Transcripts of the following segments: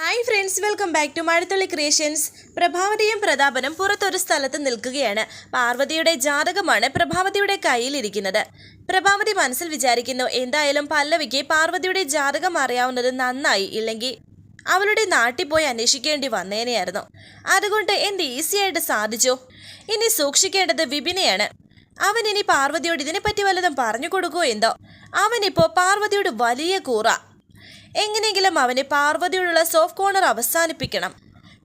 Hi friends welcome back to Mazhathulli creations. പ്രഭാവതിയും പ്രതാപനും പുറത്തൊരു സ്ഥലത്ത് നിൽക്കുകയാണ്. പാർവതിയുടെ ജാതകമാണ് പ്രഭാവതിയുടെ കയ്യിലിരിക്കുന്നത്. പ്രഭാവതി മനസ്സിൽ വിചാരിക്കുന്നു എന്തായാലും പല്ലവിക്ക് പാർവതിയുടെ ജാതകം അറിയാവുന്നത് നന്നായി ഇല്ലെങ്കിൽ അവളുടെ നാട്ടിൽ പോയി അന്വേഷിക്കേണ്ടി വന്നേനെയായിരുന്നു. അതുകൊണ്ട് എന്ത് ഈസിയായിട്ട് സാധിച്ചു? ഇനി സൂക്ഷിക്കേണ്ടത് വിപിനെയാണ്. അവൻ ഇനി പാർവതിയോട് ഇതിനെപ്പറ്റി വല്ലതും പറഞ്ഞു കൊടുക്കുമോ എന്തോ? അവനിപ്പോൾ പാർവതിയോട് വലിയ കൂറ. എങ്ങനെയെങ്കിലും അവന് പാർവതിയോടുള്ള സോഫ്റ്റ് കോർണർ അവസാനിപ്പിക്കണം.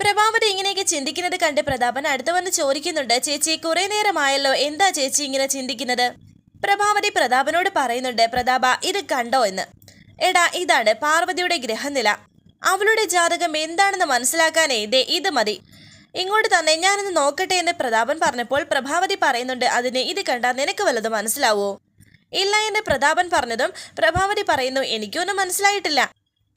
പ്രഭാവതി ഇങ്ങനെയൊക്കെ ചിന്തിക്കുന്നത് കണ്ട് പ്രതാപൻ അടുത്ത് വന്ന് ചോദിക്കുന്നുണ്ട് ചേച്ചി കുറെ നേരമായല്ലോ എന്താ ചേച്ചി ഇങ്ങനെ ചിന്തിക്കുന്നത്? പ്രഭാവതി പ്രതാപനോട് പറയുന്നുണ്ട് പ്രതാപ ഇത് കണ്ടോ എന്ന്. എടാ ഇതാണ് പാർവതിയുടെ ഗ്രഹനില അവളുടെ ജാതകം എന്താണെന്ന് മനസ്സിലാക്കാനേ ദേ ഇത് മതി. ഇങ്ങോട്ട് തന്നെ ഞാനൊന്ന് നോക്കട്ടെ എന്ന് പ്രതാപൻ പറഞ്ഞപ്പോൾ പ്രഭാവതി പറയുന്നുണ്ട് അതിന് ഇത് കണ്ടാൽ നിനക്ക് വല്ലത് മനസ്സിലാവോ? ഇല്ല എന്ന് പ്രതാപൻ പറഞ്ഞതും പ്രഭാവതി പറയുന്നു എനിക്കൊന്നും മനസ്സിലായിട്ടില്ല.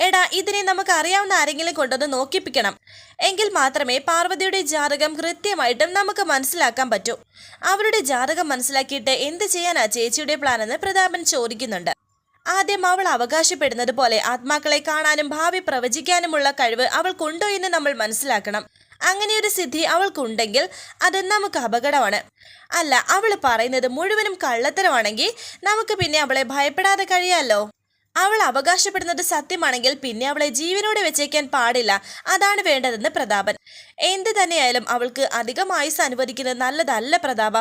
എടാ ഇതിനെ നമുക്ക് അറിയാവുന്ന ആരെങ്കിലും കൊണ്ടൊന്ന് നോക്കിപ്പിക്കണം. എങ്കിൽ മാത്രമേ പാർവതിയുടെ ജാതകം കൃത്യമായിട്ടും നമുക്ക് മനസ്സിലാക്കാൻ പറ്റൂ. അവരുടെ ജാതകം മനസ്സിലാക്കിയിട്ട് എന്ത് ചെയ്യാനാ ചേച്ചിയുടെ പ്ലാൻ എന്ന് പ്രതാപൻ ചോദിക്കുന്നുണ്ട്. ആദ്യം അവൾ അവകാശപ്പെടുന്നത് പോലെ ആത്മാക്കളെ കാണാനും ഭാവി പ്രവചിക്കാനുമുള്ള കഴിവ് അവൾക്കുണ്ടോ എന്ന് നമ്മൾ മനസ്സിലാക്കണം. അങ്ങനെയൊരു സിദ്ധി അവൾക്കുണ്ടെങ്കിൽ അത് നമുക്ക് അപകടമാണ്. അല്ല അവൾ പറയുന്നത് മുഴുവനും കള്ളത്തരമാണെങ്കിൽ നമുക്ക് പിന്നെ അവളെ ഭയപ്പെടാതെ കഴിയാമല്ലോ അവൾ അവകാശപ്പെടുന്നത് സത്യമാണെങ്കിൽ പിന്നെ അവളെ ജീവനോടെ വെച്ചേക്കാൻ പാടില്ല. അതാണ് വേണ്ടതെന്ന് പ്രതാപൻ. എന്ത് തന്നെയായാലും അവൾക്ക് അധികം ആയുസ് അനുവദിക്കുന്നത് നല്ലതല്ല പ്രതാപ.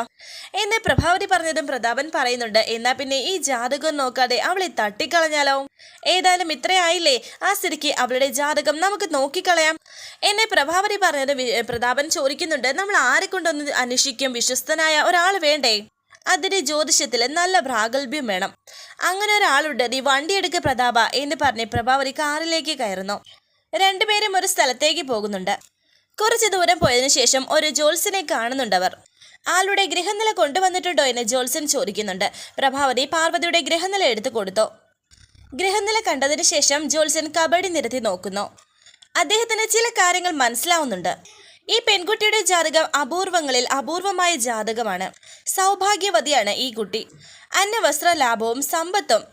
എന്ന് പ്രഭാവതി പറഞ്ഞതും പ്രതാപൻ പറയുന്നുണ്ട്. എന്നാ പിന്നെ ഈ ജാതകം നോക്കാതെ അവളെ തട്ടിക്കളഞ്ഞാലോ? ഏതായാലും ഇത്രയായില്ലേ ആ സ്ഥിതിക്ക് അവളുടെ ജാതകം നമുക്ക് നോക്കിക്കളയാം. എന്നെ പ്രഭാവതി പറഞ്ഞത് പ്രതാപൻ ചോദിക്കുന്നുണ്ട്. നമ്മൾ ആരെ കൊണ്ടൊന്ന് അന്വേഷിക്കും? വിശ്വസ്തനായ ഒരാൾ വേണ്ടേ? അതിന് ജ്യോതിഷത്തിൽ നല്ല പ്രാഗൽഭ്യം വേണം. അങ്ങനെ ഒരാളുണ്ട് നീ വണ്ടിയെടുക്ക് പ്രതാപ എന്ന് പറഞ്ഞ് പ്രഭാവതി കാറിലേക്ക് കയറുന്നു. രണ്ടുപേരും ഒരു സ്ഥലത്തേക്ക് പോകുന്നുണ്ട്. കുറച്ച് ദൂരം പോയതിനു ശേഷം ഒരു ജോത്സ്യനെ കാണുന്നുണ്ടവർ. ആളുടെ ഗൃഹനില കൊണ്ടുവന്നിട്ടുണ്ടോ എന്ന് ജോത്സ്യൻ ചോദിക്കുന്നുണ്ട്. പ്രഭാവതി പാർവതിയുടെ ഗൃഹനില എടുത്തു കൊടുത്തു. ഗൃഹനില കണ്ടതിന് ശേഷം ജോത്സ്യൻ കബഡി നിരത്തി നോക്കുന്നു. അദ്ദേഹത്തിന് ചില കാര്യങ്ങൾ മനസ്സിലാവുന്നുണ്ട്. ഈ പെൺകുട്ടിയുടെ ജാതകം അപൂർവങ്ങളിൽ അപൂർവമായ ജാതകമാണ്. സൗഭാഗ്യവതിയാണ് ഈ കുട്ടി. അന്നവസ്ത്ര ലാഭവും സമ്പത്തും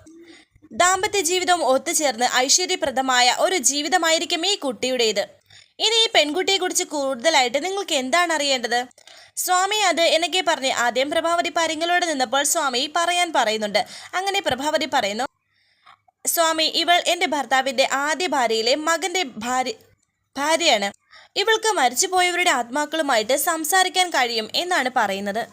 ദാമ്പത്യ ജീവിതവും ഒത്തുചേർന്ന് ഐശ്വര്യപ്രദമായ ഒരു ജീവിതമായിരിക്കും ഈ കുട്ടിയുടേത്. ഇനി ഈ പെൺകുട്ടിയെക്കുറിച്ച് കൂടുതലായിട്ട് നിങ്ങൾക്ക് എന്താണ് അറിയേണ്ടത്? സ്വാമി അത് എന്നൊക്കെ പറഞ്ഞ് ആദ്യം പ്രഭാവതി പരിങ്ങളോട് നിന്നപ്പോൾ സ്വാമി പറയാൻ പറയുന്നുണ്ട്. അങ്ങനെ പ്രഭാവതി പറയുന്നു സ്വാമി ഇവൾ എന്റെ ഭർത്താവിന്റെ ആദ്യ ഭാര്യയിലെ മകന്റെ ഭാര്യ ഭാര്യയാണ്. ഇവൾക്ക് മരിച്ചുപോയവരുടെ ആത്മാക്കളുമായിട്ട് സംസാരിക്കാൻ കഴിയും എന്നാണ് പറയുന്നത്.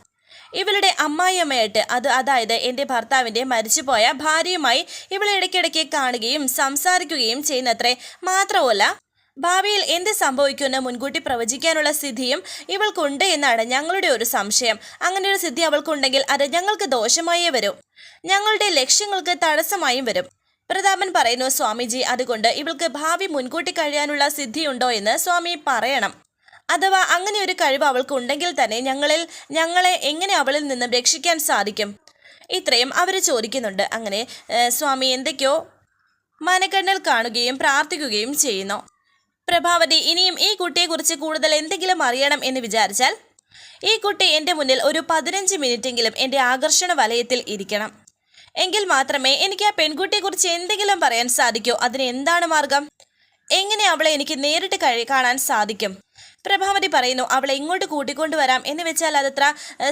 ഇവളുടെ അമ്മായിയമ്മയായിട്ട് അത് അതായത് എന്റെ ഭർത്താവിന്റെ മരിച്ചുപോയ ഭാര്യയുമായി ഇവളെ ഇടയ്ക്കിടയ്ക്ക് കാണുകയും സംസാരിക്കുകയും ചെയ്യുന്നത്രേ മാത്രമല്ല ഭാവിയിൽ എന്ത് സംഭവിക്കുമെന്ന് മുൻകൂട്ടി പ്രവചിക്കാനുള്ള സിദ്ധിയും ഇവൾക്കുണ്ട് എന്നാണ് ഞങ്ങളുടെ ഒരു സംശയം. അങ്ങനെയൊരു സിദ്ധി അവൾക്കുണ്ടെങ്കിൽ അത് ഞങ്ങൾക്ക് ദോഷമായേ വരും. ഞങ്ങളുടെ ലക്ഷ്യങ്ങൾക്ക് തടസ്സമായും വരും. പ്രതാപൻ പറയുന്നു സ്വാമിജി അതുകൊണ്ട് ഇവൾക്ക് ഭാവി മുൻകൂട്ടി കഴിയാനുള്ള സിദ്ധിയുണ്ടോ എന്ന് സ്വാമി പറയണം. അഥവാ അങ്ങനെ ഒരു കഴിവ് അവൾക്ക് ഉണ്ടെങ്കിൽ തന്നെ ഞങ്ങളിൽ ഞങ്ങളെ എങ്ങനെ അവളിൽ നിന്നും രക്ഷിക്കാൻ സാധിക്കും? ഇത്രയും അവർ ചോദിക്കുന്നുണ്ട്. അങ്ങനെ സ്വാമി എന്തൊക്കെയോ മനക്കണ്ണൽ കാണുകയും പ്രാർത്ഥിക്കുകയും ചെയ്യുന്നു. പ്രഭാവതി ഇനിയും ഈ കുട്ടിയെക്കുറിച്ച് കൂടുതൽ എന്തെങ്കിലും അറിയണം എന്ന് വിചാരിച്ചാൽ ഈ കുട്ടി എന്റെ മുന്നിൽ ഒരു പതിനഞ്ച് മിനിറ്റെങ്കിലും എന്റെ ആകർഷണ വലയത്തിൽ ഇരിക്കണം. എങ്കിൽ മാത്രമേ എനിക്ക് ആ പെൺകുട്ടിയെ കുറിച്ച് എന്തെങ്കിലും പറയാൻ സാധിക്കൂ. അതിന് എന്താണ് മാർഗം? എങ്ങനെ അവളെ എനിക്ക് നേരിട്ട് കാണാൻ സാധിക്കും? പ്രഭാവതി പറയുന്നു അവളെ ഇങ്ങോട്ട് കൂട്ടിക്കൊണ്ടുവരാം. എന്ന് വെച്ചാൽ അതത്ര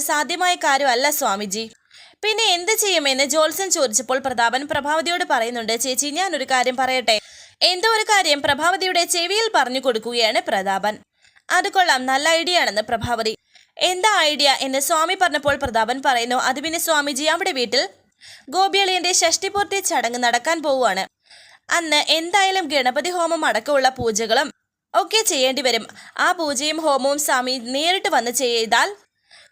സാധ്യമായ കാര്യമല്ല സ്വാമിജി. പിന്നെ എന്ത് ചെയ്യുമെന്ന് ജോത്സൻ ചോദിച്ചപ്പോൾ പ്രതാപൻ പ്രഭാവതിയോട് പറയുന്നുണ്ട് ചേച്ചി ഞാൻ ഒരു കാര്യം പറയട്ടെ? എന്തോ ഒരു കാര്യം പ്രഭാവതിയുടെ ചെവിയിൽ പറഞ്ഞു കൊടുക്കുകയാണ് പ്രതാപൻ. അത് കൊള്ളാം നല്ല ഐഡിയ ആണെന്ന് പ്രഭാവതി. എന്താ ഐഡിയ എന്ന് സ്വാമി പറഞ്ഞപ്പോൾ പ്രതാപൻ പറയുന്നു അത് പിന്നെ സ്വാമിജി അവിടെ വീട്ടിൽ ഗോപിയളിയന്റെ ഷഷ്ടിപൂർത്തി ചടങ്ങ് നടക്കാൻ പോവുകയാണ്. അന്ന് എന്തായാലും ഗണപതി ഹോമം അടക്കമുള്ള പൂജകളും ഒക്കെ ചെയ്യേണ്ടി വരും. ആ പൂജയും ഹോമവും സ്വാമി നേരിട്ട് വന്ന് ചെയ്താൽ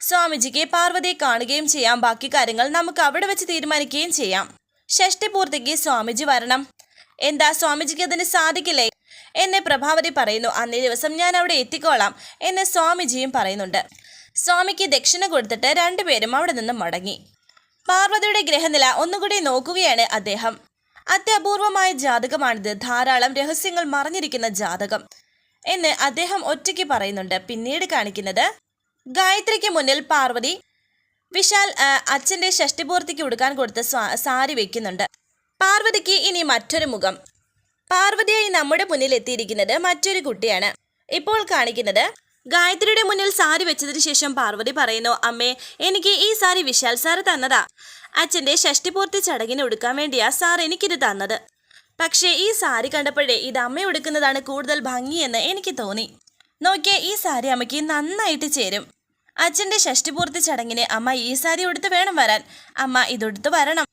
സ്വാമിജിക്ക് പാർവതിയെ കാണുകയും ചെയ്യാം. ബാക്കി കാര്യങ്ങൾ നമുക്ക് അവിടെ വെച്ച് തീരുമാനിക്കുകയും ചെയ്യാം. ഷഷ്ടിപൂർത്തിക്ക് സ്വാമിജി വരണം. എന്താ സ്വാമിജിക്ക് അതിന് സാധിക്കില്ലേ? എന്നെ പ്രഭാവതി പറയുന്നു. അന്നേ ദിവസം ഞാൻ അവിടെ എത്തിക്കോളാം എന്ന് സ്വാമിജിയും പറയുന്നുണ്ട്. സ്വാമിക്ക് ദക്ഷിണ കൊടുത്തിട്ട് രണ്ടുപേരും അവിടെ നിന്ന് മടങ്ങി. പാർവതിയുടെ ഗ്രഹനില ഒന്നുകൂടി നോക്കുകയാണ് അദ്ദേഹം. അത്യപൂർവമായ ജാതകമാണിത്. ധാരാളം രഹസ്യങ്ങൾ മറഞ്ഞിരിക്കുന്ന ജാതകം എന്ന് അദ്ദേഹം ഒറ്റയ്ക്ക് പറയുന്നുണ്ട്. പിന്നീട് കാണിക്കുന്നത് ഗായത്രിക്ക് മുന്നിൽ പാർവതി വിശാൽ അച്ഛന്റെ ഷഷ്ടിപൂർത്തിക്ക് ഉടുക്കാൻ കൊടുത്ത സാരി വെക്കുന്നുണ്ട്. പാർവതിക്ക് ഇനി മറ്റൊരു മുഖം. പാർവതിയായി നമ്മുടെ മുന്നിൽ എത്തിയിരിക്കുന്നത് മറ്റൊരു കുട്ടിയാണ്. ഇപ്പോൾ കാണിക്കുന്നത് ഗായത്രിയുടെ മുന്നിൽ സാരി വെച്ചതിന് ശേഷം പാർവതി പറയുന്നു അമ്മേ എനിക്ക് ഈ സാരി വിശാൽ സാറ് തന്നതാ. അച്ഛന്റെ ഷഷ്ടിപൂർത്തി ചടങ്ങിന് ഉടുക്കാൻ വേണ്ടിയാ സാർ എനിക്കിത് തന്നത്. പക്ഷേ ഈ സാരി കണ്ടപ്പോഴേ ഇത് അമ്മ ഉടുക്കുന്നതാണ് കൂടുതൽ ഭംഗിയെന്ന് എനിക്ക് തോന്നി. നോക്കിയേ ഈ സാരി അമ്മയ്ക്ക് നന്നായിട്ട് ചേരും. അച്ഛന്റെ ഷഷ്ടിപൂർത്തി ചടങ്ങിന് അമ്മ ഈ സാരി ഉടുത്ത് വേണം വരാൻ. അമ്മ ഇതൊടുത്ത് വരണം.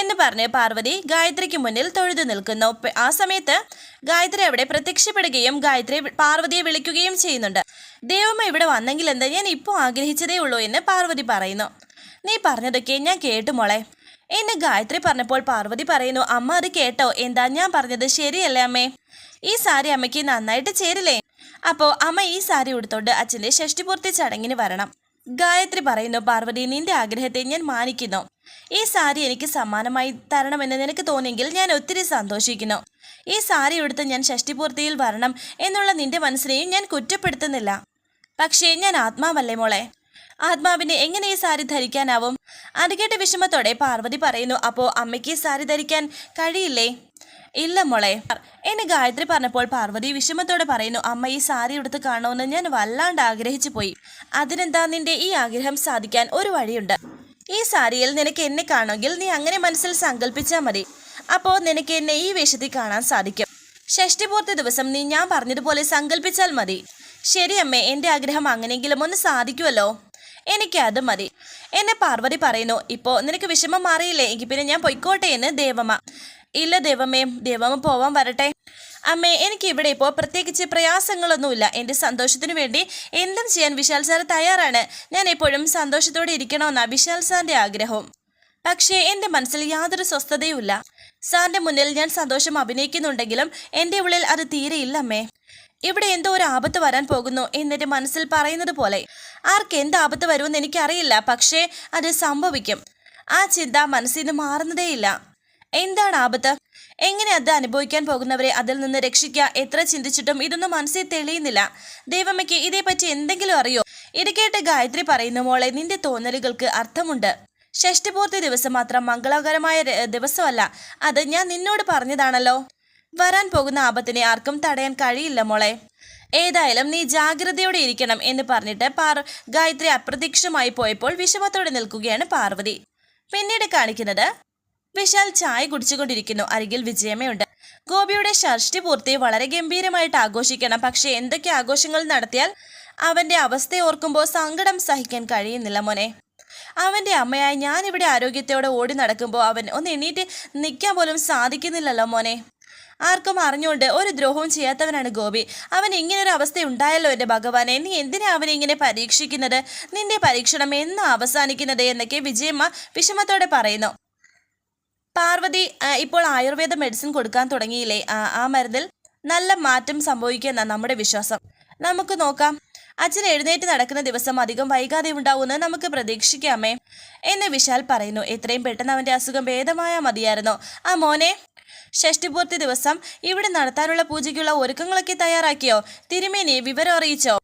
എന്ന് പറഞ്ഞ് പാർവതി ഗായത്രിക്ക് മുന്നിൽ തൊഴുതു നിൽക്കുന്നു. ആ സമയത്ത് ഗായത്രി അവിടെ പ്രത്യക്ഷപ്പെടുകയും ഗായത്രി പാർവതിയെ വിളിക്കുകയും ചെയ്യുന്നുണ്ട്. ദൈവമ്മ ഇവിടെ വന്നെങ്കിൽ എന്താ? ഞാൻ ഇപ്പോൾ ആഗ്രഹിച്ചതേ ഉള്ളൂ എന്ന് പാർവതി പറയുന്നു. നീ പറഞ്ഞതൊക്കെ ഞാൻ കേട്ടു മോളെ. എന്നെ ഗായത്രി പറഞ്ഞപ്പോൾ പാർവതി പറയുന്നു അമ്മ അത് കേട്ടോ. എന്താ? ഞാൻ പറഞ്ഞത് ശരിയല്ലേ അമ്മേ? ഈ സാരി അമ്മയ്ക്ക് നന്നായിട്ട് ചേരില്ലേ? അപ്പോൾ അമ്മ ഈ സാരി ഉടുത്തോണ്ട് അച്ഛന്റെ ഷഷ്ടിപൂർത്തി ചടങ്ങിന് വരണം. ഗായത്രി പറയുന്നു പാർവതി നിന്റെ ആഗ്രഹത്തെ ഞാൻ മാനിക്കുന്നു. ഈ സാരി എനിക്ക് സമ്മാനമായി തരണമെന്ന് നിനക്ക് തോന്നിയെങ്കിൽ ഞാൻ ഒത്തിരി സന്തോഷിക്കുന്നു. ഈ സാരി ഉടുത്ത് ഞാൻ ഷഷ്ടിപൂർത്തിയിൽ വരണം എന്നുള്ള നിന്റെ മനസ്സിനെയും ഞാൻ കുറ്റപ്പെടുത്തുന്നില്ല. പക്ഷേ ഞാൻ ആത്മാവല്ലേ മോളെ? ആത്മാവിന് എങ്ങനെ ഈ സാരി ധരിക്കാനാവും? അരികേട്ട കേട്ട വിഷമത്തോടെ പാർവതി പറയുന്നു അപ്പോൾ അമ്മയ്ക്ക് സാരി ധരിക്കാൻ കഴിയില്ലേ? ഇല്ല മോളെ. എന്നെ ഗായത്രി പറഞ്ഞപ്പോൾ പാർവതി വിഷമത്തോടെ പറയുന്നു അമ്മ ഈ സാരി എടുത്ത് കാണുമെന്ന് ഞാൻ വല്ലാണ്ട് ആഗ്രഹിച്ചു പോയി. അതിനെന്താ നിന്റെ ഈ ആഗ്രഹം സാധിക്കാൻ ഒരു വഴിയുണ്ട്? ഈ സാരിയിൽ നിനക്ക് എന്നെ കാണുമെങ്കിൽ നീ അങ്ങനെ മനസ്സിൽ സങ്കല്പിച്ചാൽ മതി. അപ്പോൾ നിനക്ക് എന്നെ ഈ വേഷത്തിൽ കാണാൻ സാധിക്കും. ഷഷ്ടിപൂർത്തി ദിവസം നീ ഞാൻ പറഞ്ഞതുപോലെ സങ്കല്പിച്ചാൽ മതി. ശരി അമ്മേ എന്റെ ആഗ്രഹം അങ്ങനെയെങ്കിലും ഒന്ന് സാധിക്കുമല്ലോ എനിക്ക് അത് മതി. എന്നെ പാർവതി പറയുന്നു ഇപ്പോൾ നിനക്ക് വിഷമം മാറിയില്ലേ? എങ്കിൽ പിന്നെ ഞാൻ പൊയ്ക്കോട്ടെ എന്ന് ദേവമ്മ. ഇല്ല ദേവമ്മേ ദേവമ്മ പോവാൻ വരട്ടെ. അമ്മേ എനിക്ക് ഇവിടെ ഇപ്പോൾ പ്രത്യേകിച്ച് പ്രയാസങ്ങളൊന്നുമില്ല. എന്റെ സന്തോഷത്തിനു വേണ്ടി എന്തും ചെയ്യാൻ വിശാൽ സാർ തയ്യാറാണ്. ഞാൻ എപ്പോഴും സന്തോഷത്തോടെ ഇരിക്കണമെന്നാ വിശാൽ സാറിന്റെ ആഗ്രഹവും പക്ഷേ എന്റെ മനസ്സിൽ യാതൊരു സ്വസ്ഥതയുമില്ല. സാറിന്റെ മുന്നിൽ ഞാൻ സന്തോഷം അഭിനയിക്കുന്നുണ്ടെങ്കിലും എന്റെ ഉള്ളിൽ അത് തീരെയില്ല അമ്മേ. ഇവിടെ എന്തോ ഒരു ആപത്ത് വരാൻ പോകുന്നു എന്നെന്റെ മനസ്സിൽ പറയുന്നത് പോലെ. ആർക്ക് എന്ത് ആപത്ത് വരുമെന്ന് എനിക്കറിയില്ല പക്ഷേ അത് സംഭവിക്കും. ആ ചിന്ത മനസ്സിൽ നിന്ന് മാറുന്നതേയില്ല. എന്താണ് ആപത്ത്? എങ്ങനെ അത് അനുഭവിക്കാൻ പോകുന്നവരെ അതിൽ നിന്ന് രക്ഷിക്കുക? എത്ര ചിന്തിച്ചിട്ടും ഇതൊന്നും മനസ്സിൽ തെളിയുന്നില്ല. ദൈവമ്മയ്ക്ക് ഇതേപ്പറ്റി എന്തെങ്കിലും അറിയോ? ഇത് ഗായത്രി പറയുന്നു മോളെ നിന്റെ തോന്നലുകൾക്ക് അർത്ഥമുണ്ട്. ഷഷ്ടിപൂർത്തി ദിവസം മാത്രം മംഗളകരമായ ദിവസമല്ല. അത് ഞാൻ നിന്നോട് പറഞ്ഞതാണല്ലോ. വരാൻ പോകുന്ന ആപത്തിനെ ആർക്കും തടയാൻ കഴിയില്ല മോളെ. ഏതായാലും നീ ജാഗ്രതയോടെ ഇരിക്കണം എന്ന് പറഞ്ഞിട്ട് പാർ ഗായത്രി അപ്രത്യക്ഷമായി പോയപ്പോൾ വിഷമത്തോടെ നിൽക്കുകയാണ് പാർവതി. പിന്നീട് കാണിക്കുന്നത് വിശാൽ ചായ കുടിച്ചുകൊണ്ടിരിക്കുന്നു. അരികിൽ വിജയമയുണ്ട്. ഗോപിയുടെ ഷഷ്ടി പൂർത്തി വളരെ ഗംഭീരമായിട്ട് ആഘോഷിക്കണം. പക്ഷെ എന്തൊക്കെ ആഘോഷങ്ങൾ നടത്തിയാൽ അവന്റെ അവസ്ഥ ഓർക്കുമ്പോൾ സങ്കടം സഹിക്കാൻ കഴിയുന്നില്ല മോനെ. അവന്റെ അമ്മയായി ഞാനിവിടെ ആരോഗ്യത്തോടെ ഓടി നടക്കുമ്പോൾ അവൻ ഒന്ന് എണീറ്റ് നിൽക്കാൻ പോലും സാധിക്കുന്നില്ലല്ലോ മോനെ. ആർക്കും അറിഞ്ഞുകൊണ്ട് ഒരു ദ്രോഹവും ചെയ്യാത്തവനാണ് ഗോപി. അവൻ ഇങ്ങനൊരു അവസ്ഥ ഉണ്ടായല്ലോ എന്റെ ഭഗവാനെ. നീ എന്തിനാ അവനെ ഇങ്ങനെ പരീക്ഷിക്കുന്നത്? നിന്റെ പരീക്ഷണം എന്ന് അവസാനിക്കുന്നത് എന്നൊക്കെ വിജയമ്മ വിഷമത്തോടെ പറയുന്നു. പാർവതി ഇപ്പോൾ ആയുർവേദ മെഡിസിൻ കൊടുക്കാൻ തുടങ്ങിയില്ലേ? ആ മരുന്നിൽ നല്ല മാറ്റം സംഭവിക്കുന്ന നമ്മുടെ വിശ്വാസം. നമുക്ക് നോക്കാം. അച്ഛൻ എഴുന്നേറ്റ് നടക്കുന്ന ദിവസം അധികം വൈകാതെ ഉണ്ടാവുമെന്ന് നമുക്ക് പ്രതീക്ഷിക്കാമേ. എന്ന് വിശാൽ പറയുന്നു. എത്രയും പെട്ടെന്ന് അവന്റെ അസുഖം ഭേദമായാൽ മതിയായിരുന്നു. ആ മോനെ ഷഷ്ടിപൂർത്തി ദിവസം ഇവിടെ നടത്താനുള്ള പൂജയ്ക്കുള്ള ഒരുക്കങ്ങളൊക്കെ തയ്യാറാക്കിയോ? തിരുമേനി വിവരം അറിയിച്ചോ?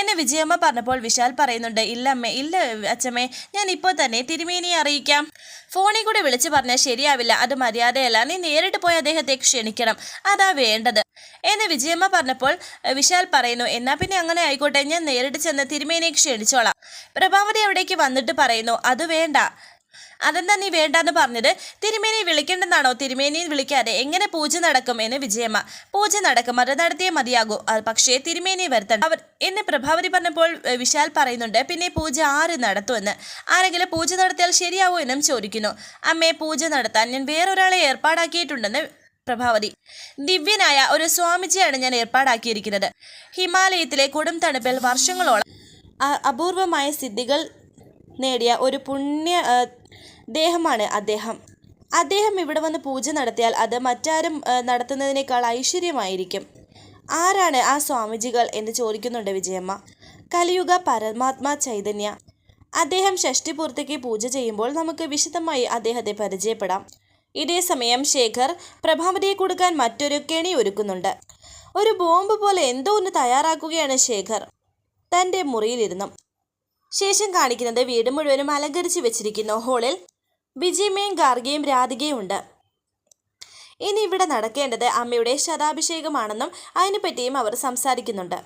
എന്ന് വിജയമ്മ പറഞ്ഞപ്പോൾ വിശാൽ പറയുന്നുണ്ട് ഇല്ലമ്മേ ഇല്ല അച്ഛമ്മേ ഞാൻ ഇപ്പോൾ തന്നെ തിരുമേനിയെ അറിയിക്കാം. ഫോണിൽ കൂടെ വിളിച്ചു പറഞ്ഞാൽ ശരിയാവില്ല അത് മര്യാദയല്ല. നീ നേരിട്ട് പോയി അദ്ദേഹത്തെ ക്ഷണിക്കണം. അതാ വേണ്ടത്. എന്ന് വിജയമ്മ പറഞ്ഞപ്പോൾ വിശാൽ പറയുന്നു എന്നാ പിന്നെ അങ്ങനെ ആയിക്കോട്ടെ ഞാൻ നേരിട്ട് ചെന്ന് തിരുമേനെ ക്ഷണിച്ചോളാം. പ്രഭാവതി അവിടേക്ക് വന്നിട്ട് പറയുന്നു അത് വേണ്ട. അതെന്താ നീ വേണ്ടാന്ന് പറഞ്ഞത്? തിരുമേനി വിളിക്കേണ്ടെന്നാണോ? തിരുമേനി വിളിക്കാതെ എങ്ങനെ പൂജ നടക്കും എന്ന് വിജയമ്മ. പൂജ നടക്കും അത് നടത്തിയേ മതിയാകൂ. പക്ഷേ തിരുമേനി വരുത്തണം അവർ എന്ന് പ്രഭാവതി പറഞ്ഞപ്പോൾ വിശാൽ പറയുന്നുണ്ട് പിന്നെ പൂജ ആര് നടത്തുമെന്ന് ആരെങ്കിലും പൂജ നടത്തിയാൽ ശരിയാവോ എന്നും ചോദിക്കുന്നു. അമ്മേ പൂജ നടത്താൻ ഞാൻ വേറൊരാളെ ഏർപ്പാടാക്കിയിട്ടുണ്ടെന്ന് പ്രഭാവതി. ദിവ്യനായ ഒരു സ്വാമിജിയാണ് ഞാൻ ഏർപ്പാടാക്കിയിരിക്കുന്നത്. ഹിമാലയത്തിലെ കൊടും തണുപ്പിൽ വർഷങ്ങളോളം അപൂർവമായ സിദ്ധികൾ നേടിയ ഒരു പുണ്യ ദേഹമാണ് അദ്ദേഹം. അദ്ദേഹം ഇവിടെ വന്ന് പൂജ നടത്തിയാൽ അത് മറ്റാരും നടത്തുന്നതിനേക്കാൾ ഐശ്വര്യമായിരിക്കും. ആരാണ് ആ സ്വാമിജികൾ എന്ന് ചോദിക്കുന്നുണ്ട് വിജയമ്മ. കലിയുഗ പരമാത്മാ ചൈതന്യ. അദ്ദേഹം ഷഷ്ടിപൂർത്തിക്ക് പൂജ ചെയ്യുമ്പോൾ നമുക്ക് വിശദമായി അദ്ദേഹത്തെ പരിചയപ്പെടാം. ഇതേ സമയം ശേഖർ പ്രഭാവതിയെ കൊടുക്കാൻ മറ്റൊരു കെണി ഒരുക്കുന്നുണ്ട്. ഒരു ബോംബ് പോലെ എന്തോ ഒന്ന് തയ്യാറാക്കുകയാണ് ശേഖർ. തന്റെ മുറിയിലിരുന്നു. ശേഷം കാണിക്കുന്നത് വീട് മുഴുവനും അലങ്കരിച്ച് വെച്ചിരിക്കുന്നു. ഹോളിൽ വിജയമയും ഗാർഗയും രാധികയും ഉണ്ട്. ഇനി ഇവിടെ നടക്കേണ്ടത് അമ്മയുടെ ശതാഭിഷേകമാണെന്നും അതിനെപ്പറ്റിയും അവർ സംസാരിക്കുന്നുണ്ട്.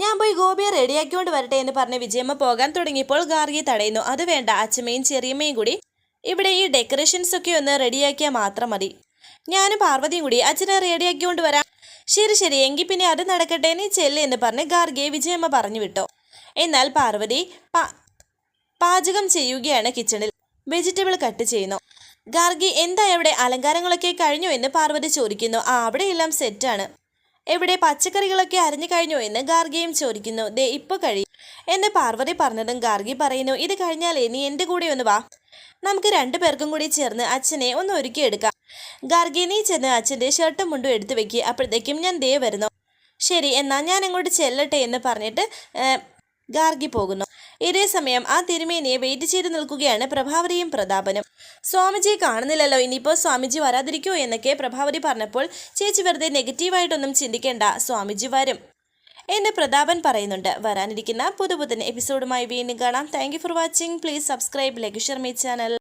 ഞാൻ പോയി ഗോപിയെ റെഡിയാക്കിക്കൊണ്ട് വരട്ടെ എന്ന് പറഞ്ഞ് വിജയമ്മ പോകാൻ തുടങ്ങിയപ്പോൾ ഗാർഗി തടയുന്നു. അത് വേണ്ട അച്ഛമ്മയും ചെറിയമ്മയും കൂടി ഇവിടെ ഈ ഡെക്കറേഷൻസ് ഒക്കെ ഒന്ന് റെഡിയാക്കിയാൽ മാത്രം മതി. ഞാനും പാർവതിയും കൂടി അച്ഛനെ റെഡിയാക്കിക്കൊണ്ട് വരാം. ശരി ശരി എങ്കിൽ പിന്നെ അത് നടക്കട്ടെ നീ ചെല്ലേ എന്ന് പറഞ്ഞ് ഗാർഗിയെ വിജയമ്മ പറഞ്ഞു വിട്ടോ എന്നാൽ പാർവതി പാചകം ചെയ്യുകയാണ് കിച്ചണിൽ വെജിറ്റബിൾ കട്ട് ചെയ്യുന്നു. ഗാർഗി എന്താ എവിടെ അലങ്കാരങ്ങളൊക്കെ കഴിഞ്ഞു എന്ന് പാർവതി ചോദിക്കുന്നു. ആ അവിടെയെല്ലാം സെറ്റാണ് എവിടെ പച്ചക്കറികളൊക്കെ അരിഞ്ഞു കഴിഞ്ഞു എന്ന് ഗാർഗിയും ചോദിക്കുന്നു. ദേ ഇപ്പോൾ കഴിയും എന്ന് പാർവതി പറഞ്ഞതും ഗാർഗി പറയുന്നു ഇത് കഴിഞ്ഞാൽ നീ എന്റെ കൂടെ ഒന്ന് വാ. നമുക്ക് രണ്ടു പേർക്കും കൂടി ചേർന്ന് അച്ഛനെ ഒന്ന് ഒരുക്കിയെടുക്കാം ഗാർഗി നീ ചെന്ന് അച്ഛന്റെ ഷർട്ടും മുണ്ടും എടുത്തു വെക്കുക അപ്പോഴത്തേക്കും ഞാൻ ദേ വരുന്നു. ശരി എന്നാൽ ഞാൻ അങ്ങോട്ട് ചെല്ലട്ടെ എന്ന് പറഞ്ഞിട്ട് ഗാർഗി പോകുന്നു. ഇതേ സമയം ആ തിരുമേനിയെ വെയിറ്റ് ചെയ്ത് നിൽക്കുകയാണ് പ്രഭാവതിയും പ്രതാപനും. സ്വാമിജി കാണുന്നില്ലല്ലോ ഇനിയിപ്പോൾ സ്വാമിജി വരാതിരിക്കുമോ എന്നൊക്കെ പ്രഭാവതി പറഞ്ഞപ്പോൾ ചേച്ചി വെറുതെ നെഗറ്റീവായിട്ടൊന്നും ചിന്തിക്കേണ്ട സ്വാമിജി വരും. എന്ന് പ്രതാപൻ പറയുന്നുണ്ട്. വരാനിരിക്കുന്ന പുതുപുത്തൻ എപ്പിസോഡുമായി വീണ്ടും കാണാം. Thank for watching please subscribe ലഘുഷർ my channel